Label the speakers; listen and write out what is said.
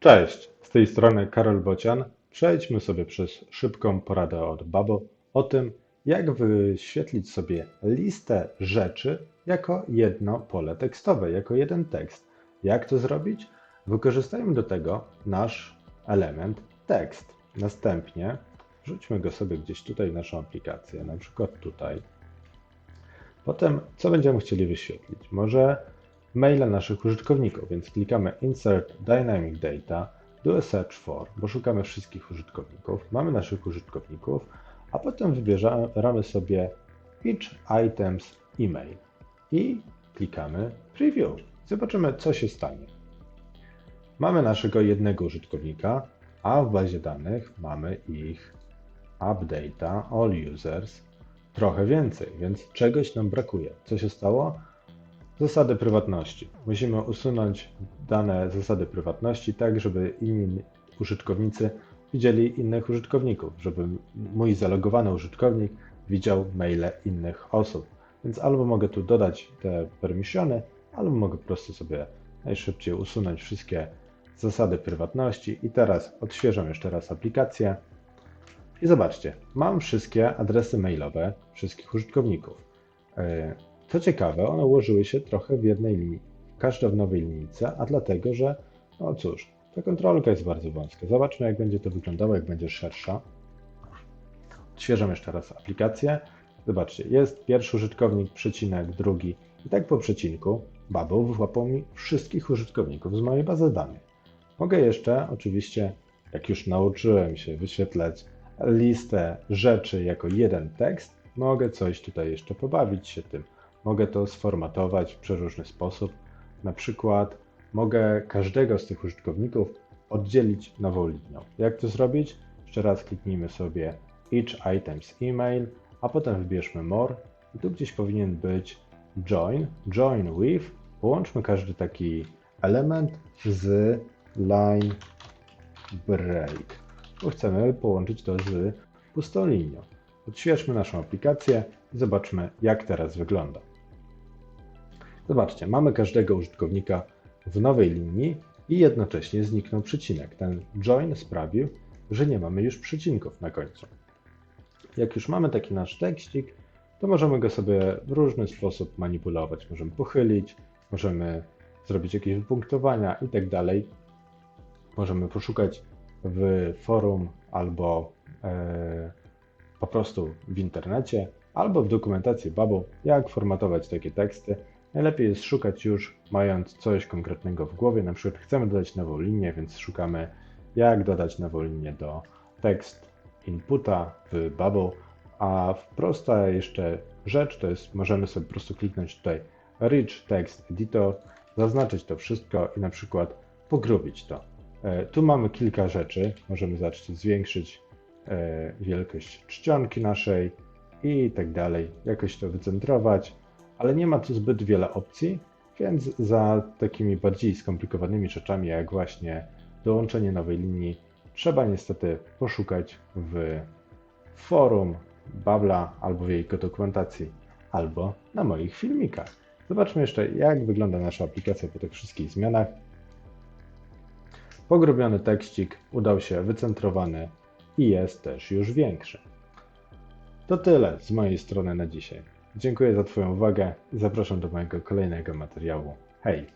Speaker 1: Cześć, z tej strony Karol Bocian. Przejdźmy sobie przez szybką poradę od Babo o tym, jak wyświetlić sobie listę rzeczy jako jedno pole tekstowe, jako jeden tekst. Jak to zrobić? Wykorzystajmy do tego nasz element tekst. Następnie wrzućmy go sobie gdzieś tutaj w naszą aplikację, na przykład tutaj. Potem, co będziemy chcieli wyświetlić? Może maile naszych użytkowników, więc klikamy Insert Dynamic Data, Do a Search For, bo szukamy wszystkich użytkowników. Mamy naszych użytkowników, a potem wybieramy sobie Each Items Email i klikamy Preview. Zobaczymy, co się stanie. Mamy naszego jednego użytkownika, a w bazie danych mamy ich update'a, all users, trochę więcej, więc czegoś nam brakuje. Co się stało? Zasady prywatności. Musimy usunąć dane zasady prywatności tak, żeby inni użytkownicy widzieli innych użytkowników, żeby mój zalogowany użytkownik widział maile innych osób. Więc albo mogę tu dodać te permissiony, albo mogę po prostu sobie najszybciej usunąć wszystkie zasady prywatności. I teraz odświeżam jeszcze raz aplikację. I zobaczcie, mam wszystkie adresy mailowe wszystkich użytkowników. Co ciekawe, one ułożyły się trochę w jednej linii, każda w nowej linijce, a dlatego, że, no cóż, ta kontrolka jest bardzo wąska. Zobaczmy, jak będzie to wyglądało, jak będzie szersza. Odświeżam jeszcze raz aplikację. Zobaczcie, jest pierwszy użytkownik, przecinek, drugi i tak po przecinku Bubble wyłapał mi wszystkich użytkowników z mojej bazy danych. Mogę jeszcze, oczywiście, jak już nauczyłem się wyświetlać listę rzeczy jako jeden tekst, mogę coś tutaj jeszcze pobawić się tym. Mogę to sformatować w przeróżny sposób. Na przykład mogę każdego z tych użytkowników oddzielić nową linią. Jak to zrobić? Jeszcze raz kliknijmy sobie Each Items Email, a potem wybierzmy More i tu gdzieś powinien być Join, Join with. Połączmy każdy taki element z line break, bo chcemy połączyć to z pustą linią. Odświeżmy naszą aplikację i zobaczmy, jak teraz wygląda. Zobaczcie, mamy każdego użytkownika w nowej linii i jednocześnie zniknął przecinek. Ten join sprawił, że nie mamy już przecinków na końcu. Jak już mamy taki nasz tekstik, to możemy go sobie w różny sposób manipulować. Możemy pochylić, możemy zrobić jakieś wypunktowania i tak dalej. Możemy poszukać w forum albo e, po prostu w internecie, albo w dokumentacji Bubble, jak formatować takie teksty. Najlepiej jest szukać już mając coś konkretnego w głowie, na przykład chcemy dodać nową linię, więc szukamy jak dodać nową linię do tekst inputa w Bubble, a prosta jeszcze rzecz to jest, możemy sobie po prostu kliknąć tutaj Rich Text Editor, zaznaczyć to wszystko i na przykład pogrubić to. E, tu mamy kilka rzeczy, możemy zacząć zwiększyć e, wielkość czcionki naszej i tak dalej, jakoś to wycentrować, ale nie ma tu zbyt wiele opcji, więc za takimi bardziej skomplikowanymi rzeczami, jak właśnie dołączenie nowej linii, trzeba niestety poszukać w forum Babla albo w jej dokumentacji, albo na moich filmikach. Zobaczmy jeszcze, jak wygląda nasza aplikacja po tych wszystkich zmianach. Pogrubiony tekścik udał się wycentrowany i jest też już większy. To tyle z mojej strony na dzisiaj. Dziękuję za Twoją uwagę i zapraszam do mojego kolejnego materiału. Hej!